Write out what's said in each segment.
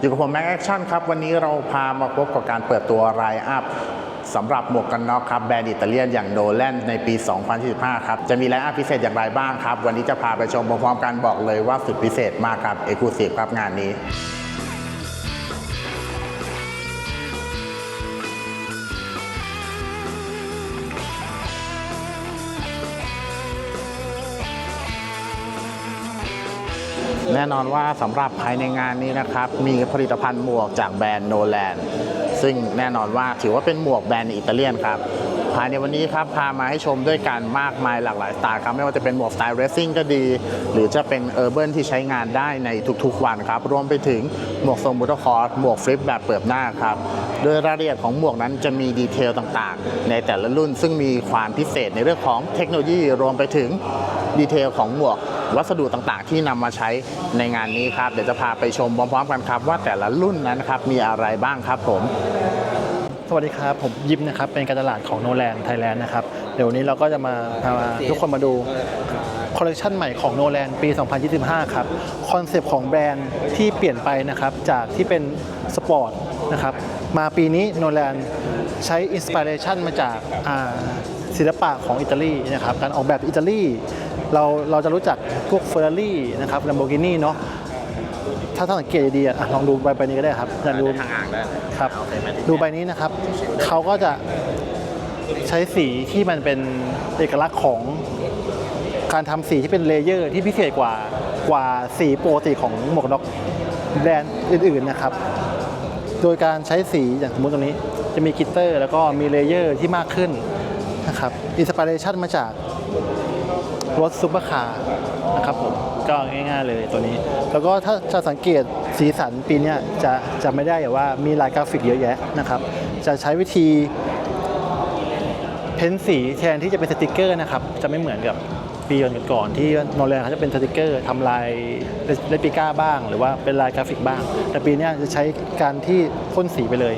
อยู่กับผมแม็กแอคชั่นครับ วันนี้เราพามาพบกับการเปิดตัวไ i อัพสำหรับหมวกกันน็อกครับแบรนด์อิตาเลียนอย่างโดแลนในปี 2015 ครับ จะมีไ i อัพพิเศษอย่างไรบ้างครับ วันนี้จะพาไปชมพร้อมๆกันบอกเลยว่าสุดพิเศษมากครับเอกลูซีฟครับงานนี้ น่นอนว่าสำหรับภายในงานนี้นะครับ มีผลิตภัณฑ์หมวกจากแบรนด์โนแลนซึ่งแน่นอนว่าถือว่าเป็นหมวกแบรนด์อิตาเลียนครับภายในวันนี้ครับพามาให้ชมด้วยกันมากมายหลากหลายสไตล์ครับไม่ว่าจะเป็นหมวกสไตล์เรซซิ่งก็ดี หรือจะเป็นเออร์เบิร์นที่ใช้งานได้ในทุกๆวันครับ รวมไปถึงหมวกทรงบูตคอร์สหมวกฟลิปแบบเปิดหน้าครับ โดยรายละเอียดของหมวกนั้นจะมีดีเทลต่างๆ ในแต่ละรุ่นซึ่งมีความพิเศษในเรื่องของเทคโนโลยีรวมไปถึงดีเทลของหมวก วัสดุต่างๆ ที่นำมาใช้ในงานนี้ครับ เดี๋ยวจะพาไปชมพร้อมๆกันครับ ว่าแต่ละรุ่นนั้นครับมีอะไรบ้างครับผมสวัสดีครับ ผมยิมนะครับ เป็นการตลาดของโนแลนไทยแลนด์นะครับ เดี๋ยวนี้เราก็จะมาพาทุกคนมาดูคอลเลคชันใหม่ของโนแลนปี 2025 ครับ คอนเซปต์ของแบรนด์ที่เปลี่ยนไปนะครับ จากที่เป็นสปอร์ตนะครับ มาปีนี้โนแลนใช้อินสปิเรชันมาจากศิลปะของอิตาลีนะครับ การออกแบบอิตาลี เราเราจะรู้จักพวกเฟอร์รารี่นะครับ Lamborghini เนาะถ้าถ้าสังเกตดีๆอะลองดูใบใบนี้ก็ได้ครับจะดูทางอ่างได้ครับดูใบนี้นะครับเขาก็จะใช้สีที่มันเป็นเอกลักษณ์ของการทำสีที่เป็นเลเยอร์ที่พิเศษกว่ากว่าสีปกติของหมวกกันน็อกแบรนด์อื่นๆนะครับ โดยการใช้สีอย่างสมมติตรงนี้จะมีกลิตเตอร์ แล้วก็มีเลเยอร์ที่มากขึ้นนะครับอินสปิเรชันมาจาก รถซูเปอร์คาร์นะครับผมก็ง่ายๆเลยตัวนี้ แล้วก็ถ้าจะสังเกตสีสันปีเนี้ยจะจะไม่ได้แบบว่ามีลายกราฟิกเยอะแยะนะครับ จะใช้วิธีเพ้นสีแทนที่จะเป็นสติกเกอร์นะครับ จะไม่เหมือนกับปีก่อนๆที่โนแลนเขาจะเป็นสติกเกอร์ทำลายเรปิก้าบ้าง หรือว่าเป็นลายกราฟิกบ้าง แต่ปีเนี้ยจะใช้การที่พ่นสีไปเลย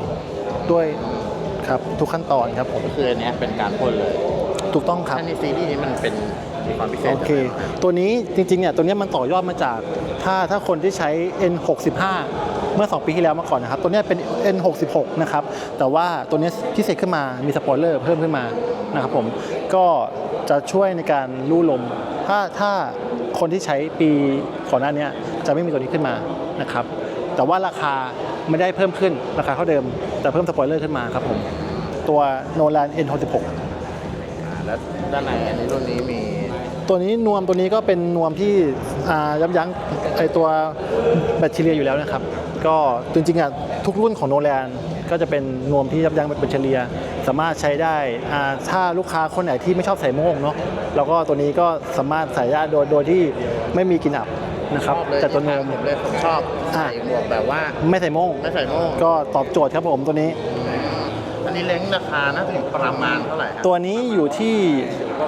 ด้วยครับทุกขั้นตอนครับผมก็คืออันเนี้ยเป็นการพ่นเลย ถูกต้องครับถ้าในซีรีส์นี้มันเป็น มีความพิเศษโอเค ตัวนี้จริงๆเนี่ยตัวเนี้ยมันต่อยอดมาจากถ้าถ้าคนที่ใช้ N65 เมื่อ 2 ปีที่แล้วมาก่อนนะครับ ตัวเนี้ยเป็น N66 นะครับ แต่ว่าตัวเนี้ยพิเศษขึ้นมา มีสปอยเลอร์เพิ่มขึ้นมานะครับผม ก็จะช่วยในการลู่ลม ถ้าถ้าคนที่ใช้ปีก่อนหน้าเนี้ยจะไม่มีตัวนี้ขึ้นมานะครับ แต่ว่าราคาไม่ได้เพิ่มขึ้น ราคาเท่าเดิม แต่เพิ่มสปอยเลอร์ขึ้นมาครับผม ตัว Nolan N66 อ่าแล้วด้านในอันนี้รุ่นนี้มี ตัวนี้นวมตัวนี้ก็เป็นนวมที่อ่ายับยั้งไอตัวแบคทีเรียอยู่แล้วนะครับ ก็จริงๆอะทุกรุ่นของโนแลนก็จะเป็นนวมที่ยับยั้งแบคทีเรีย สามารถใช้ได้อ่าถ้าลูกค้าคนไหนที่ไม่ชอบใส่โม่งเนาะแล้วก็ตัวนี้ก็สามารถใส่ได้โดยโดยที่ไม่มีกลิ่นอับนะครับชอบเลยแต่ตัวนวมผมเลยผมชอบอะใส่หมวกแบบว่าไม่ใส่โม่งไม่ใส่โม่งก็ตอบโจทย์ครับผมตัวนี้อันนี้เล้งราคาน่าจะอยู่ประมาณเท่าไหร่ครับตัวนี้อยู่ที่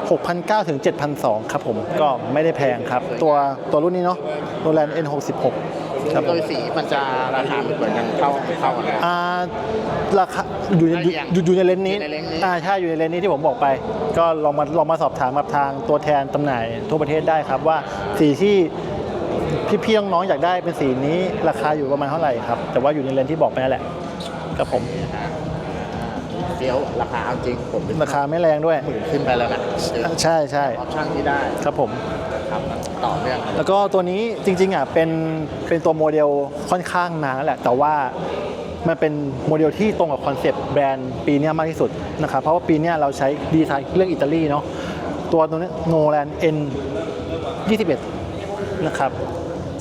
6,900 ถึง 7,200 ครับผม ก็ไม่ได้แพงครับ ตัวตัวรุ่นนี้เนาะโนแลน N66 ครับผโดมยสีมันจะราคาเหมือนกันเท่าเท่ากันนะอ่าราคาอยู่ในอยู่อยู่อยู่ในเลนส์นี้อยู่ในเลนส์นี้อ่าใช่อยู่ในเลนส์นี้ที่ผมบอกไป ก็ลองมาลองมาสอบถามกับทางตัวแทนจำหน่ายทั่วประเทศได้ครับว่าสีที่พี่ๆน้องๆอยากได้เป็นสีนี้ราคาอยู่ประมาณเท่าไหร่ครับ แต่ว่าอยู่ในเลนส์ที่บอกไปนั่นแหละครับผม เฟี้ยวราคาเอาจริงผมเป็นราคาไม่แรงด้วยหมื่นขึ้นไปแล้วนะใช่ใช่ออปชั่นที่ได้ครับผมครับต่อเนื่องแล้วก็ตัวนี้จริงๆอะเป็นเป็นตัวโมเดลค่อนข้างนานแล้วแหละ แต่ว่ามันเป็นโมเดลที่ตรงกับคอนเซปต์แบรนด์ปีเนี้ยมากที่สุดนะครับเพราะว่าปีเนี้ยเราใช้ดีไซน์เรื่องอิตาลีเนาะตัวตัวนี้โนแลน N 21นะครับ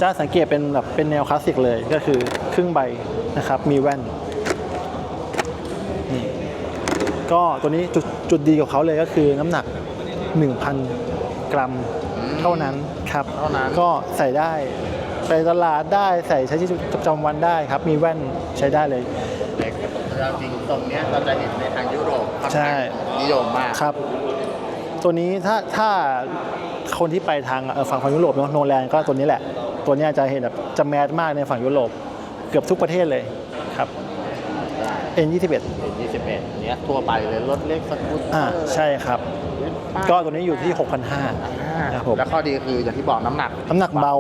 จะสังเกตเป็นแบบเป็นแนวคลาสสิกเลยก็คือครึ่งใบนะครับมีแว่นนี่ ก็ตัวนี้จุดจุดดีของเขาเลยก็คือน้ำหนัก 1,000 กรัมเท่านั้นครับเท่านั้น ก็ใส่ได้ไปตลาดได้ใส่ใช้ชีวิตประจำวันได้ครับ มีแว่นใช้ได้เลยเล็กเราจริงตรงเนี้ยเราจะเห็นในทางยุโรปค่อนใช่ข้างนิยมมาก ครับ ตัวนี้ถ้าถ้าคนที่ไปทางเอ่อฝั่งฝั่งยุโรปเนอะโนแลนก็ตัวนี้แหละ ตัวเนี้ยจะเห็นแบบจะแมสมากในฝั่งยุโรปเกือบทุกประเทศเลยครับ N21 เห็น21เนี้ยทั่วไปเลยรถเล็กสกูตเตออ่าร์ใช่ครับป้ายก็ตัวนี้อยู่ที่ 6,500อ่าครับผม แล้วข้อดีคืออย่างที่บอกน้ำหนักน้ำหนักเบา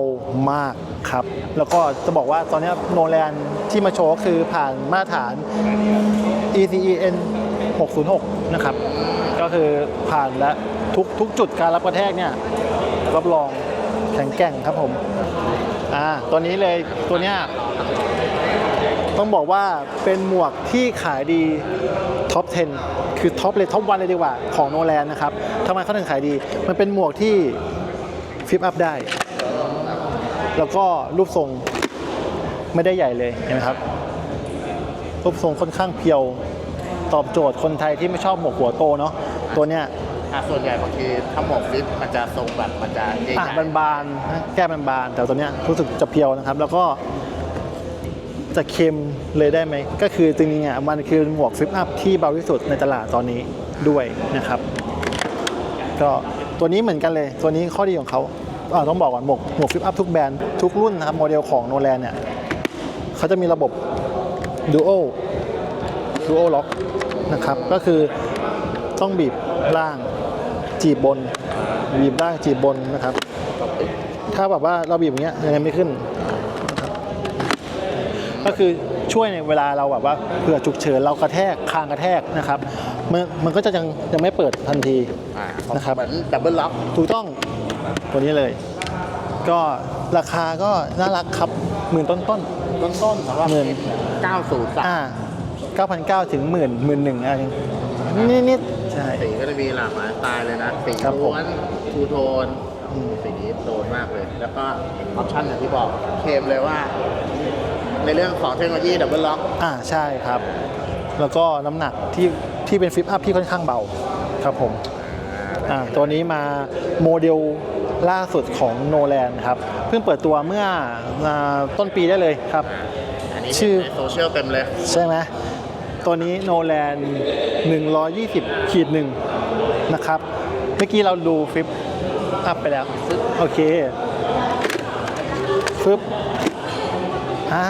มากคนะครับ แล้วก็จะบอกว่าตอนนี้โนแลนที่มาโชว์ก็คือผ่านมาตรฐาน ECEN 606 นะครับ ก็คือผ่านและทุกทุกจุดการรับกระแทกเนี่ย รับรองแข็งแกร่งครับผม อ่าตัวนี้เลยตัวเนี้ย ต้องบอกว่าเป็นหมวกที่ขายดีท็อป 10 คือท็อปเลยท็อปวันเลยดีกว่าของโนแลนนะครับทำไมเขาถึงขายดี มันเป็นหมวกที่ฟิปอัพได้ แล้วก็รูปทรงไม่ได้ใหญ่เลยเห็นไหมครับ รูปทรงค่อนข้างเพียว ตอบโจทย์คนไทยที่ไม่ชอบหมวกหัวโตเนาะตัวเนี้ยอะส่วนใหญ่บางทีถ้าหมวกฟิตมันจะทรงแบบมันจะใหญ่อะบานๆนะแก้บานๆแต่ตัวเนี้ยรู้สึกจะเพียวนะครับ แล้วก็ จะเค็มเลยได้ไหม ก็คือจริงๆอะมันคือหมวกฟิปอัพที่เบาที่สุดในตลาดตอนนี้ด้วยนะครับ ก็ตัวนี้เหมือนกันเลย ตัวนี้ข้อดีของเขาต้องบอกก่อนหมวกหมวกฟิปอัพทุกแบรนด์ทุกรุ่นนะครับโมเดลของโนแลนเนี่ยเขาจะมีระบบ Dual Dual Lock นะครับ ก็คือต้องบีบล่างจีบบน บีบล่างจีบบนนะครับ ถ้าแบบว่าเราบีบอย่างเงี้ยยังไงไม่ขึ้น ก็คือช่วยในเวลาเราแบบว่าเผื่อฉุกเฉินเรากระแทกคางกระแทกนะครับมันมันก็จะยังยังไม่เปิดทันทีอ่านะครับเหมือนดับเบิลล็อกถูกต้องตัวนี้เลย ก็ราคาก็น่ารักครับหมื่นต้นต้นต้นๆสำหรับหมื่น903ๆอ่า9,900 ถึงหมื่นหมื่นหนึ่งอะไรนิดนิดๆใช่ สีก็จะมีหลากหลายสไตล์เลยนะ สีครับผมล้วนทูโทนอืม สีนี้โดนมากเลย แล้วก็ออปชั่นอย่างที่บอก เคลมเลยว่า ในเรื่องของเทคโนโลยีดับเบิลล็อกอ่าใช่ครับ แล้วก็น้ำหนักที่ที่เป็นฟิปอัพที่ค่อนข้างเบาครับผมอ่าตัวนี้มาโมเดลล่าสุดของโนแลนครับ เพิ่งเปิดตัวเมื่ออ่าต้นปีได้เลยครับ อันนี้ชื่อ ในโซเชียลเต็มเลย ใช่ไหมตัวนี้โนแลน120ขีดหนึ่งนะครับ เมื่อกี้เราดูฟิปอัพไปแล้ว โอเคฟึบ อ่า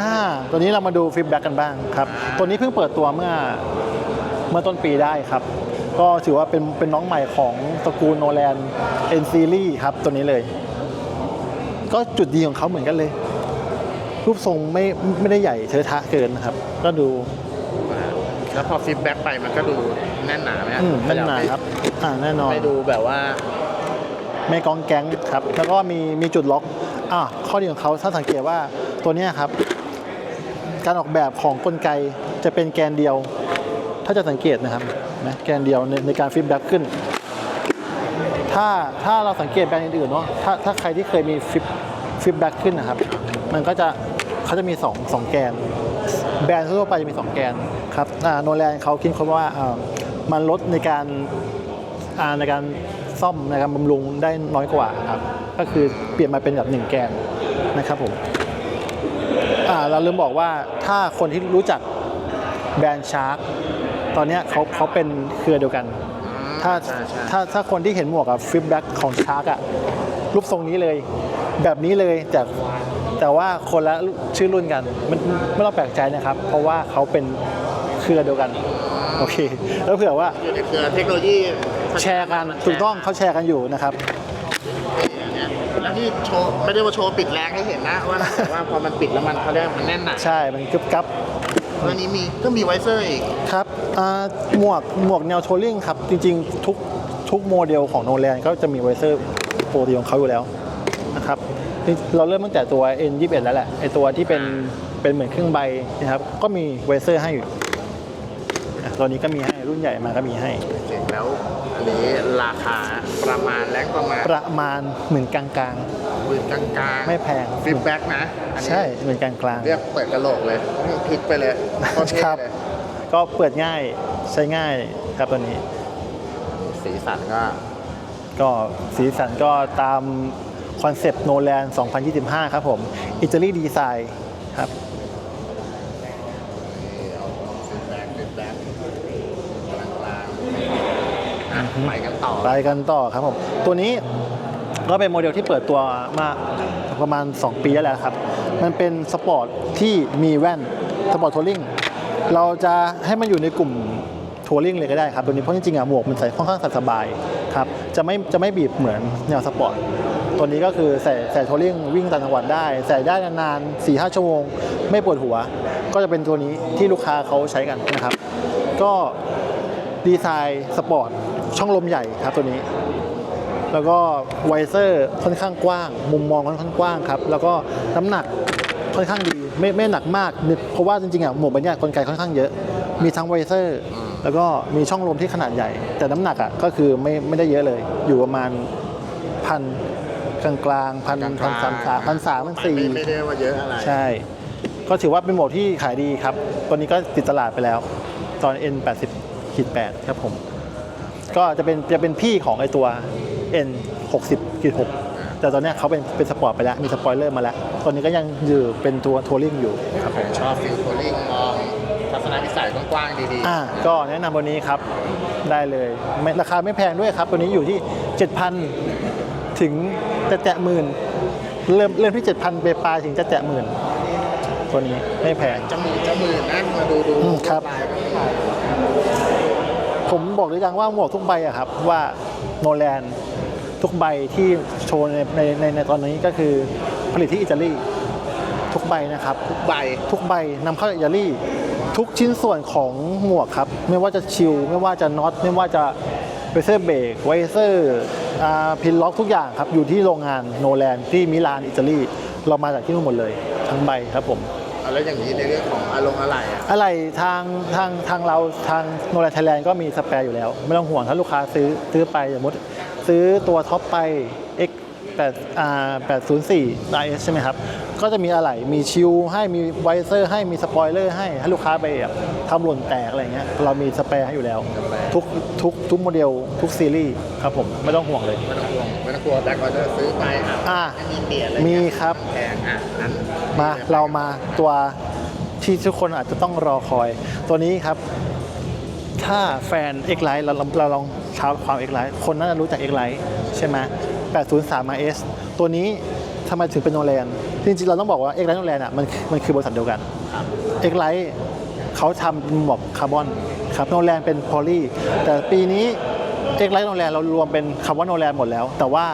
ตัวนี้เรามาดูฟิปแบ็กกันบ้างครับ ตัวนี้เพิ่งเปิดตัวเมื่อเมื่อต้นปีได้ครับ ก็ถือว่าเป็นเป็นน้องใหม่ของตระกูลโนแลน N Series ครับตัวนี้เลย ก็จุดดีของเขาเหมือนกันเลย รูปทรงไม่ไม่ได้ใหญ่เทอะทะเกินนะครับ ก็ดูแล้วพอฟีดแบ็กไปมันก็ดูแน่นหนาไหมฮะอืมแน่นหนาครับอ่าแน่นอนไม่ดูแบบว่าไม่กองแก๊งครับ แล้วก็มีมีจุดล็อกอ่าข้อดีของเขาถ้าสังเกตว่าตัวเนี้ยครับ การออกแบบของกลไกจะเป็นแกนเดียว ถ้าจะสังเกตนะครับนะแกนเดียวในในการฟีดแบ็กขึ้น ถ้าถ้าเราสังเกตแบรนด์อื่นๆเนาะถ้าถ้าใครที่เคยมีฟิปฟีดแบ็กขึ้นนะครับ มันก็จะเขาจะมี2งสองแกน แบรนด์ทั่วไปจะมี 2 แกนครับโนแลนเขาคิดค้นว่าามันลดในการาในการซ่อมในการบำรุงได้น้อยกว่าครับ ก็คือเปลี่ยนมาเป็นแบบหนึ่งแกนนะครับผม อ่าเราลืมบอกว่าถ้าคนที่รู้จักแบรนด์ชาร์กตอนเนี้ยเขาเขาเป็นเครือเดียวกัน ถ้าใช่ใช่ ถ้าถ้าคนที่เห็นหมวกกับฟิปแบ็กของชาร์กอะรูปทรงนี้เลย แบบนี้เลยแต่แต่ว่าคนละชื่อรุ่นกันมันไม่ต้องแปลกใจนะครับ เพราะว่าเขาเป็นเครือเดียวกัน โอเค แล้วเผื่อว่าอยู่ในเครือเทคโนโลยีแชร์กันถูกต้องเขาแชร์กันอยู่นะครับ ที่โชว์ไม่ได้ว่าโชว์ปิดแรงให้เห็นนะว่าแต่ว่าพอมันปิดแล้วมันเขาเรียกว่ามันแน่นหนาใช่ มันกึบกับวันนี้มีก็มีไวเซอร์อีกครับอ่าหมวกหมวกแนวโทลลิงครับ จริงๆ ทุกทุกโมเดลของโนแลนก็จะมีไวเซอร์ปกติของเขาอยู่แล้วนะครับนี่เราเริ่มตั้งแต่ตัว N21 แล้วแหละไอตัวที่เป็นเป็นเหมือนเครื่องใบนะครับ ก็มีไวเซอร์ให้อยู่อะตัวนี้ก็มีให้รุ่นใหญ่มาก็มีให้เสร็จแล้วอั นนี้ราคาประมาณแรงประมาณประมาณเหมือนกลางหมื่นกลางๆไม่แพงฟีดแบ็กนะอันนี้ใช่เหมือนกลางเรียกเปิดกระโหลกเลยพลิกไปเลยโคตรเท่ครับ เลยๆก็เปิดง่ายใช้ง่ายครับตัวนี้ สีสันก็ก็สีสันก็ตามคอนเซปต์โนแลน2025 ครับผมอิตาลีดีไซน์ครับ ไปกันต่อไปกันต่อครับผม ตัวนี้ก็เป็นโมเดลที่เปิดตัวมาประมาณ 2 ปีแล้วครับ มันเป็นสปอร์ตที่มีแว่นสปอร์ตทัวริงเราจะให้มันอยู่ในกลุ่มทัวริงเลยก็ได้ครับตัวนี้เพราะจริงๆอะหมวกมันใส่ค่อนข้างใส่สบายครับจะไม่จะไม่บีบเหมือนแนวสปอร์ตตัวนี้ก็คือใส่ใส่ทัวริงวิ่งต่างจังหวัดได้ ใส่ได้นานๆ4-5หชั่วโมง ไม่ปวดหัว ก็จะเป็นตัวนี้ที่ลูกค้าเขาใช้กันนะครับ ก็ดีไซน์สปอร์ต ช่องลมใหญ่ครับตัวนี้ แล้วก็ไวเซอร์ค่อนข้างกว้าง มุมมองค่อนข้างกว้างครับ แล้วก็น้ำหนักค่อนข้างดีไม่ไม่หนักมาก เพราะว่าจริงๆอะหมวกใบเนี้ยกลไกค่อนข้างเยอะ มีทั้งไวเซอร์ แล้วก็มีช่องลมที่ขนาดใหญ่ แต่น้ำหนักอะก็คือไม่ไม่ได้เยอะเลย อยู่ประมาณพันกลางกลางๆพันพันสามสามพันสามพันสี่ไม่ไม่ได้ว่าเยอะอะไรใช่ ก็ถือว่าเป็นโหมดที่ขายดีครับตัวนี้ก็ติดตลาดไปแล้ว ตอน N 8 0 ขีด8ครับผม ก็จะเป็นจะเป็นพี่ของไอตัว N 6 0ขีด6แต่ตอนเนี้ยเขาเป็นเป็นสปอร์ตไปแล้ว มีสปอยเลอร์มาแล้ว ตอนนี้ก็ยังอยู่เป็นตัวทัวริงอยู่ครับผมชอบฟิลโคลิ่งมองทัศนวิสัยกว้างๆดีอ่าก็แนะนำวันนี้ครับได้เลยไม่ราคาไม่แพงด้วยครับ ตัวนี้อยู่ที่ 7,000 ถึงจะแตะหมื่นเริ่มเริ่มที่ 7,000ไปปลายถึงจะแตะหมื่นตัวนี้ไม่แพงๆจะมือจะมือนั่นมาดูดูอืมครับลายก็ถ่าย ผมบอกหรือยังว่าหมวกทุกใบอะครับว่าโนแลนทุกใบที่โชว์ในในในในตอนนี้ก็คือผลิตที่อิตาลีทุกใบนะครับ ทุกใบทุกใบนำเข้าจากอิตาลีทุกชิ้นส่วนของหมวกครับ ไม่ว่าจะชิลไม่ว่าจะน็อตไม่ว่าจะเวเซอร์เบรกไวเซอร์พินล็อกทุกอย่างครับ อยู่ที่โรงงานโนแลนที่มิลานอิตาลีเรามาจากที่นู่นหมดเลย ทั้งใบครับผมเอา แล้วอย่างนี้ในเรื่องของอารมณ์อะไรอะอะไรทางทางทางเราทางโนแลนไทยแลนด์ก็มีสแปร์อยู่แล้ว ไม่ต้องห่วงถ้าลูกค้าซื้อซื้อไปสมมติซื้อตัวท็อปไป X 8อ่า804 RS ใช่ไหมครับ ก็จะมีอะไรมีชิลให้มีไวเซอร์ ให้มีสปอยเลอร์ให้ให้ลูกค้าไปแบบทำหล่นแตกอะไรเงี้ยเรามีสแปร์ให้อยู่แล้ว ทุกทุกทุกโมเดลทุกซีรีส์ครับผมไม่ต้องห่วงเลยไม่ต้องห่วงไม่ต้องกลัวแบ็คออเดอร์ซื้อไปอะอ่าไม่มีเปลี่ยนอะไรมีเงี้ยครับ แพงอะนั้น มาเรามาตัวที่ทุกคนอาจจะต้องรอคอย ตัวนี้ครับ ถ้าแฟน X Lite เราเราเราลองเช้าความ X Lite คนน่าจะรู้จัก X Lite ใช่ไหม803 RS ตัวนี้ทำไมถึงเป็นโนแลนจริงๆ เราต้องบอกว่า X Lite โนแลนอะมันมันคือบริษัทเดียวกัน X Lite เขาทำหมวกคาร์บอนครับโนแลนเป็นพอลีแต่ปีนี้ X Lite โนแลนเรารวมเป็นคาร์บอนโนแลนหมดแล้ว แต่ว่า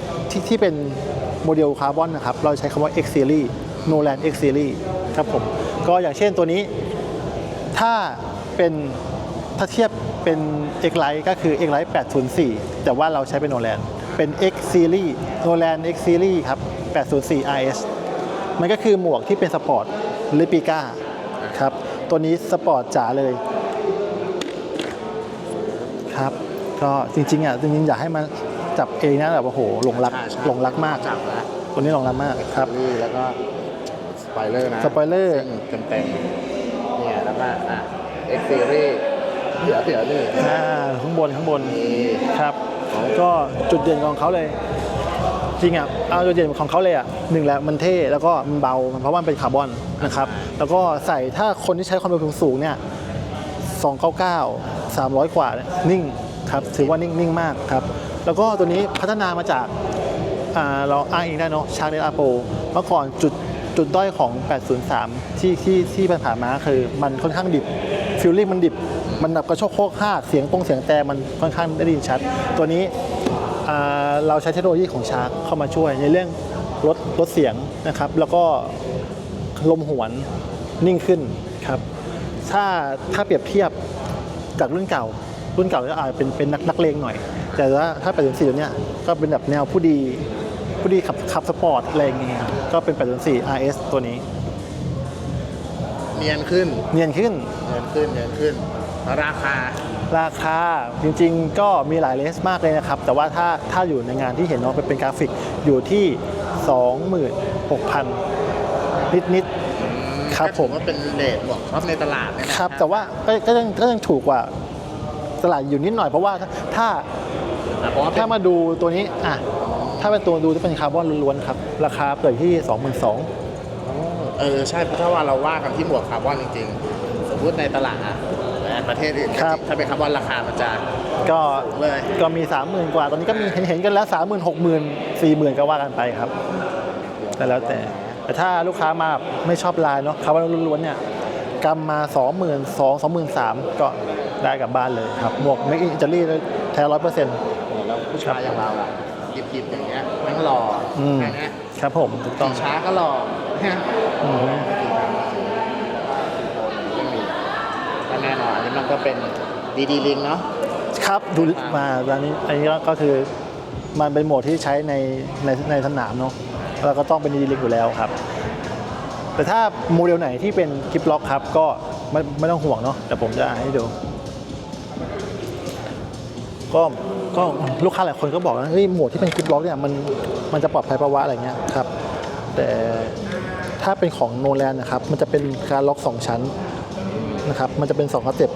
X ที่ที่เป็นโมเดลคาร์บอนนะครับเราใช้คำว่า X Series โนแลน X Series ครับผม ก็อย่างเช่นตัวนี้ ถ้าเป็นถ้าเทียบเป็น X Lite ก็คือ X Lite 804 แต่ว่าเราใช้เป็นโนแลนเป็น X Series โนแลน X Series ครับ 804 RS มันก็คือหมวกที่เป็นสปอร์ตลิปิก้าครับ ตัวนี้สปอร์ตจ๋าเลยครับ ก็จริงๆอะจริงๆอยากให้มันจับเองนะแบบโอ้โหหลงรักใช่ใช่หลงรักมาก จับแล้วตัวนี้หลงรักมากครับนี่แล้วก็ส ปอยเลอร์นะสปอยเลอร์เต็มเต็มๆเนี่ยแล้วก็อะ X Series เดี๋ยวเดี๋ยวนี่อ่าข้างบนข้างบนนี่ครับก็จุดเด่นของเขาเลยจริงอะเอาจุดเด่นของเขาเลยอะหนึ่งแหละมันเท่แล้วก็มันเบาเพราะว่ามันเป็นคาร์บอนนะครับแล้วก็ใส่ถ้าคนที่ใช้ความเร็วสูงๆเนี่ย299 300 กว่าเนี่ยนิ่งครับถือว่านิ่งนิ่งมากครับแล้วก็ตัวนี้พัฒนามาจากอ่าเราอ้างอิงได้เนาะชาร์เดอาโปเมื่อก่อนจุด จุดด้อยของ 803 ที่ที่ที่ผ่านๆมาคือมันค่อนข้างดิบฟิลลิ่งมันดิบ มันแบบกระโชกโคกห้าเสียงตรงเสียงแต่มันค่อนข้างได้ยินชัด ตัวนี้เราใช้เทคโนโลยีของชาร์กเข้ามาช่วยในเรื่องลดลดเสียงนะครับ แล้วก็ลมหวนนิ่งขึ้นครับ ถ้าถ้าเปรียบเทียบจากรุ่นเก่า รุ่นเก่าจะอาจเป็นเป็นนักนักเลงหน่อย แต่ว่าถ้า8 4ตัวเนี้ยก็เป็นแบบแนวผู้ดี ผู้ดีขับขับสปอร์ตอะไรอย่างเงี้ยครับก็เป็น8 4 RS ตัวนี้ เนียนขึ้น เนียนขึ้น เนียนขึ้น เนียนขึ้น ราคา ราราคาจริงๆ ก็มีหลายเลสมากเลยนะครับ แต่ว่าถ้าถ้าอยู่ในงานที่เห็นเนาะเป็นกราฟิกอยู่ที่ 26,000 นิดนิดๆครับผมก็ถือว่าเป็นเลทบวกชอบในตลาดเนี่ยนะครับแต่ว่าก็ก็ยังก็ยังถูกกว่าตลาดอยู่นิดหน่อยเพราะว่าถ้าแต่เพราะว่าเป็น ถ้ามาดูตัวนี้อะ ถ้าเป็นตัวดูที่เป็นคาร์บอนล้วนๆครับ ราคาเปิดที่ 22,000เออใช่เพราะถ้าว่าเราว่ากันที่หมวกคาร์บอนจริงๆ สมมติในตลาดอะในประเทศอื่นครับถ้าเป็นคาร์บอนราคามันจะก็เลยก็มี 30,000 กว่า ตอนนี้ก็มีเห็นเห็นกันแล้ว 30,000 60,000 40,000 ก็ว่ากันไปครับแต่แล้วแต่แต่ถ้าลูกค้ามาไม่ชอบลายเนาะคาร์บอนล้วนๆเนี่ยกำมา 22,000 23,000 ก็ได้กลับบ้านเลยครับหมวก Make in Italy แท้ร้อยเปอร์เซ็นต์แล้วผู้ชายอย่างเราอะ หยิบๆอย่างเงี้ยแมันหล่ออมแค่เนี้ยครับผมถูกต้องขี่ช้าก็หล่อฮะอืมไม่มีก็แน่นอนอันนี้มันก็เป็นดีดีลิงเนาะ ครับดูมาร้านนี้อันนี้ก็คือมันเป็นโหมดที่ใช้ในในในสนามเนาะแล้วก็ต้องเป็นดีลิงอยู่แล้วครับ แต่ถ้าโมเดลไหนที่เป็นคลิปล็อกครับ ก็ไม่ไม่ต้องห่วงเนาะแต่ผมจะให้ดู ก็ก็ลูกค้าหลายคนก็บอกว่าเฮ้ยโหมดที่เป็นคลิปล็อกเนี่ยมันมันจะปลอดภัยประวะอะไรเงี้ยครับแต่ถ้าเป็นของโนแลนนะครับมันจะเป็นการล็อกสองชั้นนะครับมันจะเป็นสองสเต็ป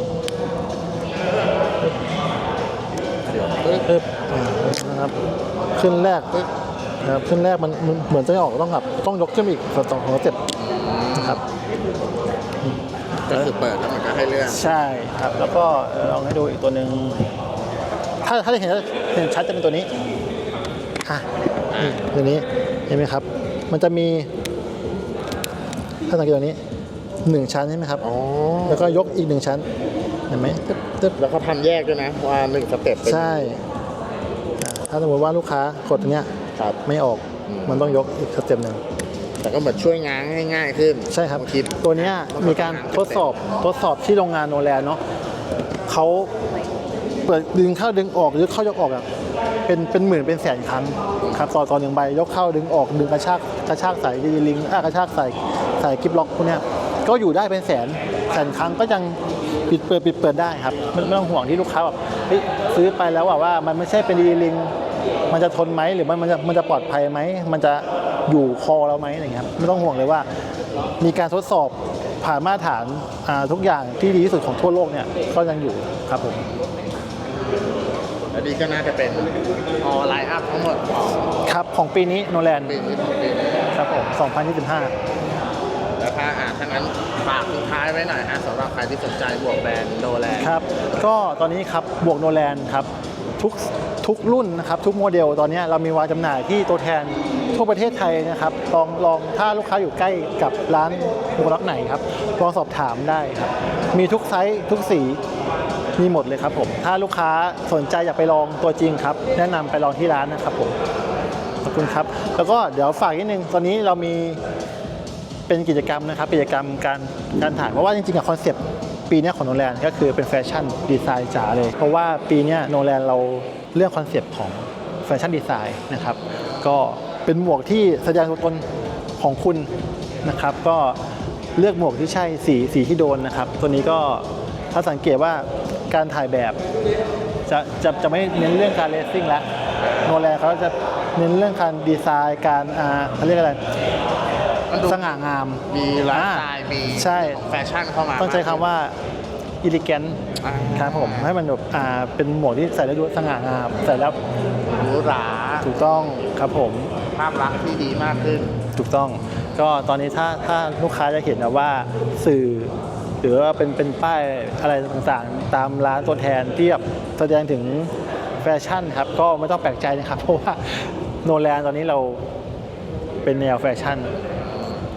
เดี๋ยวปึ๊บปึ๊บอ่านะครับขึ้นแรกปึ๊บนะครับขึ้นแรกมันมันเหมือนจะไม่ออกต้องแบบต้องยกขึ้นอีกสองสองสเต็ปนะครับก็คือเปิดแล้วมันก็ให้เลื่อนใช่ครับแล้วก็เอ่อลองให้ดูอีกตัวหนึ่ง ถ้าถ้าจะเห็นเห็นชัดจะเป็นตัวนี้อะนี่ตัวนี้เห็นไหมครับ มันจะมี ถ้าสังเกตตัวนี้หนึ่งชั้นใช่ไหมครับ อ๋อ แล้วก็ยกอีกหนึ่งชั้น เห็นไหมตึ๊บตึ๊บแล้วเขาทำแยกด้วยนะว่าหนึ่งสเต็ปเป็น ใช่อ่าถ้าสมมติว่าลูกค้ากดตรงเนี้ยครับ ไม่ออก อืม มันต้องยกอีกสเต็ปหนึ่ง แต่ก็เหมือนช่วยง้างให้ง่ายขึ้นใช่ครับผมคิด ตัวเนี้ยมีการทดสอบทดสอบที่โรงงานโนแลนเนาะเขา เปิดดึงเข้าดึงออกหรือเข้ายกออกอะเป็นเป็นหมื่นเป็นแสนครั้งครับต่อต่อหนึ่งใบยกเข้าดึงออกดึงกระชากกระชากสายดีลิงอะกระชากสายสายกิฟล็อกพวกเนี้ยก็อยู่ได้เป็นแสนแสนครั้งก็ยังปิดเปิดปิดเปิดได้ครับไม่ต้องห่วงที่ลูกค้าแบบซื้อไปแล้วว่ามันไม่ใช่เป็นดีลิงมันจะทนไหมหรือมันมันจะมันจะปลอดภัยไหมมันจะอยู่คอเราไหมอะไรเงี้ยครับไม่ต้องห่วงเลยว่า มีการทดสอบผ่านมาตรฐานทุกอย่างที่ดีที่สุดของทั่วโลกเนี่ยก็ยังอยู่ครับผม แล้วดีก็น่าจะเป็นออไลน์อัพทั้งหมดของครับ ของปีนี้โนแลนปีนี้ของปีนี้ครับผม 2025 แล้วถ้าอ่าถ้างั้นฝากทิ้งท้ายไว้หน่อยฮะสำหรับใครที่สนใจบวกแบรนด์โดแลนด์ ครับ ก็ตอนนี้ครับ บวกโนแลนครับ ทุกทุกรุ่นนะครับ ทุกโมเดลตอนนี้เรามีวางจำหน่ายที่ตัวแทนทั่วประเทศไทยนะครับ ลองลองถ้าลูกค้าอยู่ใกล้กับร้านบุกลักไหนครับ ลองสอบถามได้ครับ มีทุกไซส์ทุกสี มีหมดเลยครับผม ถ้าลูกค้าสนใจอยากไปลองตัวจริงครับ แนะนำไปลองที่ร้านนะครับผม ขอบคุณครับ แล้วก็เดี๋ยวฝากนิดนึง ตอนนี้เรามีเป็นกิจกรรมนะครับ กิจกรรมการการถ่าย เพราะว่าจริงๆอะคอนเซปต์ปีเนี้ยของโนแลนก็คือเป็นแฟชั่นดีไซน์จ๋าเลย เพราะว่าปีเนี้ยโนแลนเราเลือกคอนเซปต์ของแฟชั่นดีไซน์นะครับ ก็เป็นหมวกที่แสดงตัวตนของคุณนะครับ ก็เลือกหมวกที่ใช่สีสีที่โดนนะครับ ตัวนี้ก็ถ้าสังเกตว่า การถ่ายแบบจะจะจะไม่เน้นเรื่องการเลสซิ่งแล้วโนแลนเขาจะเน้นเรื่องการดีไซน์การอ่าเขาเรียกอะไรมันดูสง่างามมีไลฟ์สไตล์มีใช่แฟชั่นเข้ามา ต้องใช้คำว่าอิลิแกนอ่าครับผม ให้มันแบบอ่าเป็นหมวกที่ใส่แล้วดูสง่างาม ใส่แล้วหรูหราถูกต้องครับผมภาพลักษณ์ที่ดีมากขึ้น ถูกต้อง ก็ตอนนี้ถ้าถ้าลูกค้าจะเห็นนะว่าสื่อ หรือว่าเป็นเป็นป้ายอะไรต่างๆ ตามร้านตัวแทนที่แบบแสดงถึงแฟชั่นครับก็ไม่ต้องแปลกใจนะครับเพราะว่าโนแลนตอนนี้เราเป็นแนวแฟชั่น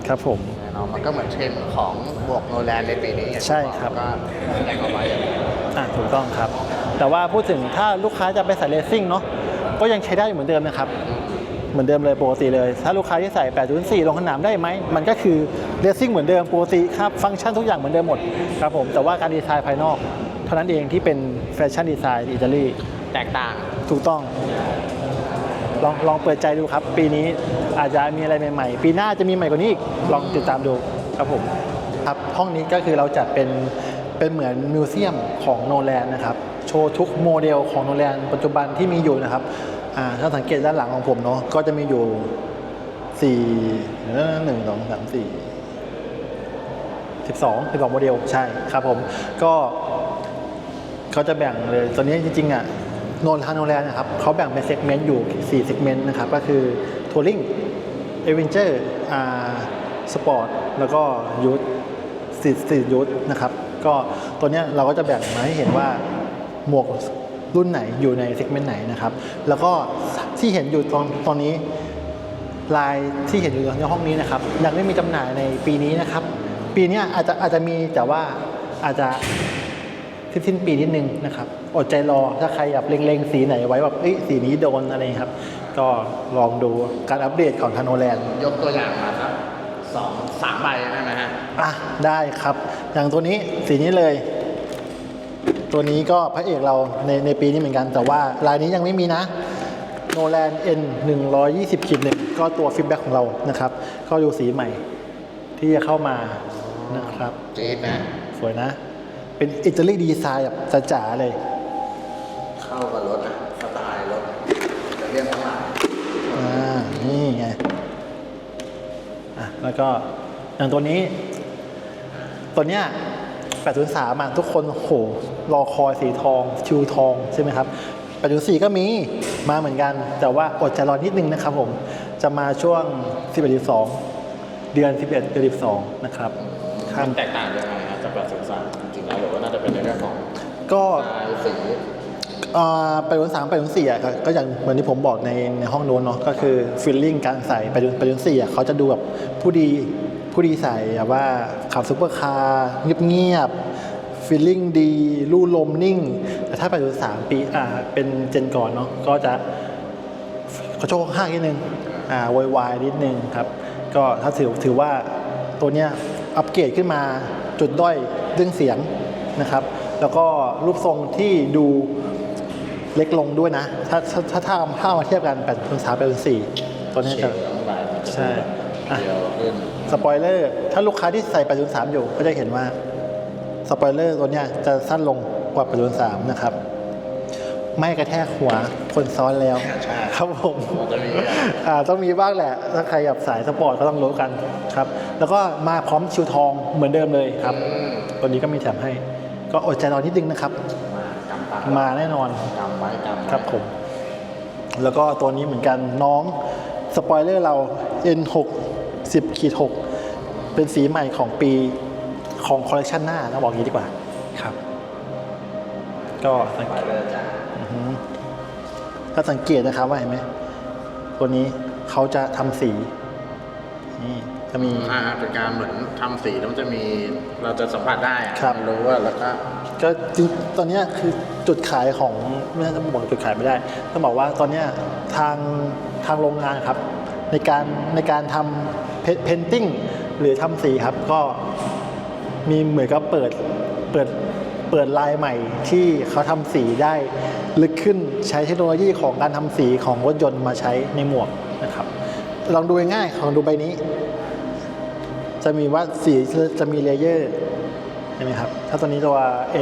ครับผมแน่นอนมันก็เหมือนเทรนด์ของบวกโนแลนด์ในปีนี้อย่างที่ใช่ครับอกก็แสดงเอาไว้อะถูกต้องครับ แต่ว่าพูดถึงถ้าลูกค้าจะไปใส่เลสซิ่งเนาะก็ยังใช้ได้อยู่เหมือนเดิมนะครับ เหมือนเดิมเลยปกติเลย ถ้าลูกค้าที่ใส่ 8.4 ลงสนามได้ไหม มันก็คือเลสซิ่งเหมือนเดิมปกติครับฟังก์ชันทุกอย่างเหมือนเดิมหมดครับผมแต่ว่าการดีไซน์ภายนอก เท่านั้นเองที่เป็นแฟชั่นดีไซน์อิตาลีแตกต่างถูกต้องลองลองเปิดใจดูครับ ปีนี้อาจจะมีอะไรใหม่ๆ ปีหน้าจะมีใหม่กว่านี้อีกลองติดตามดูครับผมครับห้องนี้ก็คือเราจัดเป็นเป็นเหมือนมิวเซียมของโนแลนนะครับ โชว์ทุกโมเดลของโนแลนปัจจุบันที่มีอยู่นะครับ อ่าถ้าสังเกตด้านหลังของผมเนาะก็จะมีอยู่สี่หนึ่งสองสามสี่สิบสองสิบสองโมเดลใช่ครับผมก็เขาจะแบ่งเลยตอนนี้จริงๆอะโนทางโนแลนนะครับเขาแบ่งเป็นเซกเมนต์อยู่4เซกเมนต์นะครับก็คือทัวริงเอเวนเจอร์อ่าสปอร์ตแล้วก็ยูทสตรีทสตรีทยูทนะครับก็ตัวเนี้ยเราก็จะแบ่งมาให้เห็นว่าหมวก รุ่นไหนอยู่ในเซกเมนต์ไหนนะครับ แล้วก็ที่เห็นอยู่ตอนตอนนี้ลายที่เห็นอยู่ในห้องนี้นะครับยังไม่มีจำหน่ายในปีนี้นะครับ ปีเนี้ยอาจจะอาจจะมีแต่ว่าอาจจะสิ้นๆปีนิดนึงนะครับอดใจรอถ้าใครแบบเล็งๆ สีไหนไว้แบบเอ้ยสีนี้โดนอะไรครับ ก็ลองดูการอัปเดตของทาโนแลนด์ยกตัวอย่างมาครับสองสามใบได้ไหมฮะอะได้ครับ อย่างตัวนี้สีนี้เลย ตัวนี้ก็พระเอกเราในในปีนี้เหมือนกัน แต่ว่าลายนี้ยังไม่มีนะโนแลน N 120ขีดหนึ่งก็ตัวฟีดแบ็กของเรานะครับ ก็ดูสีใหม่ที่จะเข้ามานะครับจี๊ดนะ สวยนะ เป็นอิตาลีดีไซน์แบบจ๋าๆเลย เข้ากับรถนะสไตล์รถจะเรียกว่าอ่า นี่ไง อะ แล้วก็อย่างตัวนี้ ตัวเนี้ย 803อะทุกคนโหรอคอยสีทองชิวทองใช่ไหมครับ804ก็มีมาเหมือนกัน แต่ว่าอดใจรอนิดนึงนะครับผมจะมาช่วง 11เดือน 11เดือน12 นะครับข้ามมันแตกต่างยังไงฮะจากแบบศึกษาจริงๆแล้วหรือว่าน่าจะเป็นในเรื่องของก็ลายสีไปวันสามไปวันสี่อะก็ก็อย่างเหมือนที่ผมบอกในในห้องโน้นเนาะก็คือฟีลลิ่งการใส่ไปวันไปวันสี่อะเขาจะดูแบบผู้ดี ผู้ดีใส่แบบว่าขับซุปเปอร์คาร์เงียบๆฟีลลิ่งดีลู่ลมนิ่ง แต่ถ้าไปวันสามปีอ่าเป็นเจนก่อนเนาะก็จะเขาโชว์ห้างนิดนึงอ่าวายวายนิดนึงครับ ก็ถ้าถือถือว่าตัวเนี้ยอัปเกรดขึ้นมาจุดด้อยเรื่องเสียงนะครับ แล้วก็รูปทรงที่ดูเล็กลงด้วยนะ ถ้าถ้าถ้าถ้าถ้ามาเทียบกัน8.3เป็น4ตัวนี้จะใช่อะเดียว สปอยเลอร์ถ้าลูกค้าที่ใส่8 3อยู่ก็จะเห็นว่าสปอยเลอร์ตัวเนี้ยจะสั้นลงกว่า8 3นะครับ ไม่กระแทกหัวคนซ้อนแล้วใช่ครับผมมันจะมีอ่าต้องมีบ้างแหละ ถ้าใครแบบสายสปอร์ตก็ต้องรู้กันครับ แล้วก็มาพร้อมชิวทองเหมือนเดิมเลยครับอืมตัวนี้ก็มีแถมให้ ก็อดใจรอนิดนึงนะครับ มากำตามมาแน่นอนกำไว้กำไว้ครับผม แล้วก็ตัวนี้เหมือนกันน้องสปอยเลอร์เรา N6 10ขีด6เป็นสีใหม่ของปีของคอลเลคชันหน้านะบอกอย่างนี้ดีกว่า ครับ ก็สังไปเลยจ้ะอือฮึถ้าสังเกตนะครับว่าเห็นไหม ตัวนี้เขาจะทำสี นี่จะมีอ่าเป็นการเหมือนทำสีแล้วมันจะมีเราจะสัมผัสได้อะครับรู้ว่าแล้วก็ก็จริงตอนเนี้ยคือจุดขายของไม่น่าจะบอกจุดขายไม่ได้ต้องบอกว่าตอนเนี้ยทางทางโรงงานครับ ในการในการทำ เพนติ้งหรือทำสีครับก็มีเหมือนกับเปิดเปิดเปิดลายใหม่ที่เขาทำสีได้ลึกขึ้นใช้เทคโนโลยีของการทำสีของรถยนต์มาใช้ในหมวกนะครับ ลองดูง่ายๆลองดูใบนี้ จะมีว่าสีจะมีเลเยอร์ใช่ไหมครับ ถ้าตัวนี้ตัว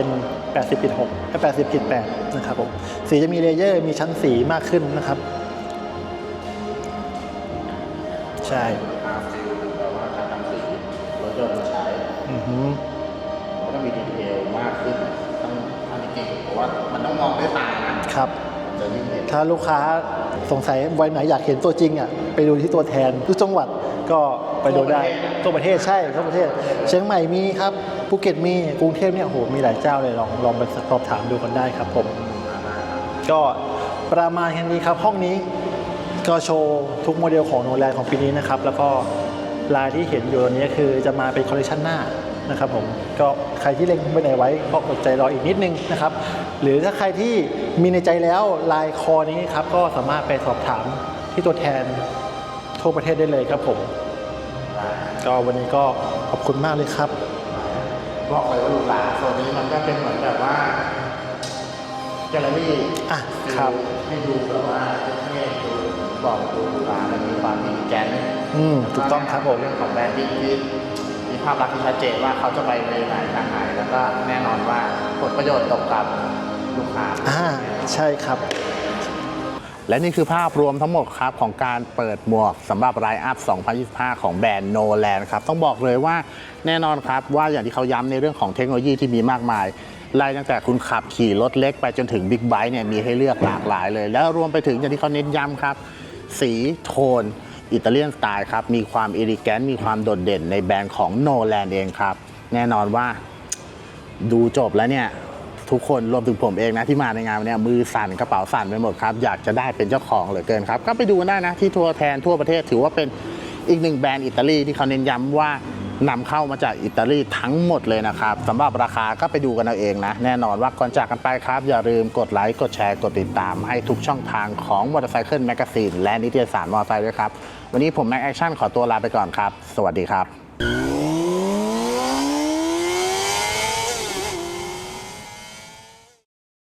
N 80ปิด6 80ปิด8นะครับผมสีจะมีเลเยอร์มีชั้นสีมากขึ้นนะครับ ใช่ ขึ้นต้องทำจริงๆเพราะว่ามันต้องมองด้วยตานะครับ จะยิ่งเห็นถ้าลูกค้าสงสัยวันไหนอยากเห็นตัวจริงอะไปดูที่ตัวแทนทุกจังหวัดก็ไปดูได้ทั่วประเทศใช่ทั่วประเทศ เชียงใหม่มีครับภูเก็ตมีกรุงเทพเนี่ยโหมีหลายเจ้าเลยลองลองไปสอบถามดูกันได้ครับผมก็ประมาณแค่นี้ครับ ห้องนี้ก็โชว์ทุกโมเดลของโนแลนของปีนี้นะครับ แล้วก็ลายที่เห็นอยู่ตรงนี้คือจะมาเป็นคอลเลคชันหน้า นะครับผมก็ใครที่เล็งไปไหนไว้ก็อดใจรออีกนิดนึงนะครับ หรือถ้าใครที่มีในใจแล้วลายคอนี้ครับก็สามารถไปสอบถามที่ตัวแทนทั่วประเทศได้เลยครับผม ก็วันนี้ก็ขอบคุณมากเลยครับ บอกเลยว่าหรูหราโซนนี้มันก็เป็นเหมือนแบบว่าแกลเลอรี่อะครับให้ดูแบบว่าเท่ๆดูบอกดูหรูหรามันมีความมีแกนอืมถูกต้องครับผมเรื่องของแบรนดิ้งที่ มีภาพลักษณ์ที่ชัดเจนว่าเขาจะไปในไหนทางไหนแล้วก็แน่นอนว่าผลประโยชน์ตกกับลูกค้าอ่าใช่ครับ และนี่คือภาพรวมทั้งหมดครับของการเปิดหมวกสำหรับไ i อัพ 2025 ของแบรนด์โนแลนครับ ต้องบอกเลยว่าแน่นอนครับว่าอย่างที่เขาย้ำในเรื่องของเทคโนโลยีที่มีมากมายไล่ตั้งแต่คุณขับขี่รถเล็กไปจนถึงบิ๊กไบค์เนี่ยมีให้เลือกหลากหลายเลย แล้วรวมไปถึงอย่างที่เขาเน้นย้ำครับ สีโทน อิตาเลียนสไตล์ครับ มีความเอลิแกนมีความโดดเด่นในแบรนด์ของโนแลนเองครับ แน่นอนว่าดูจบแล้วเนี่ย ทุกคนรวมถึงผมเองนะที่มาในงานวันเนี้ยมือสั่นกระเป๋าสั่นไปหมดครับ อยากจะได้เป็นเจ้าของเหลือเกินครับ ก็ไปดูกันได้นะที่ทัวร์แทนทั่วประเทศถือว่าเป็นอีกหนึ่งแบรนด์อิตาลีที่เขาเน้นย้ำว่า นำเข้ามาจากอิตาลีทั้งหมดเลยนะครับสำหรับราคาก็ไปดูกันเอาเองนะ แน่นอนว่าก่อนจากกันไปครับ อย่าลืมกดไลค์กดแชร์กดติดตาม ให้ทุกช่องทางของ Motorcycle Magazine และนิตยสารมอเตอร์ไซค์ด้วยครับ วันนี้ผมแม็กแอคชั่นขอตัวลาไปก่อนครับ สวัสดีครับ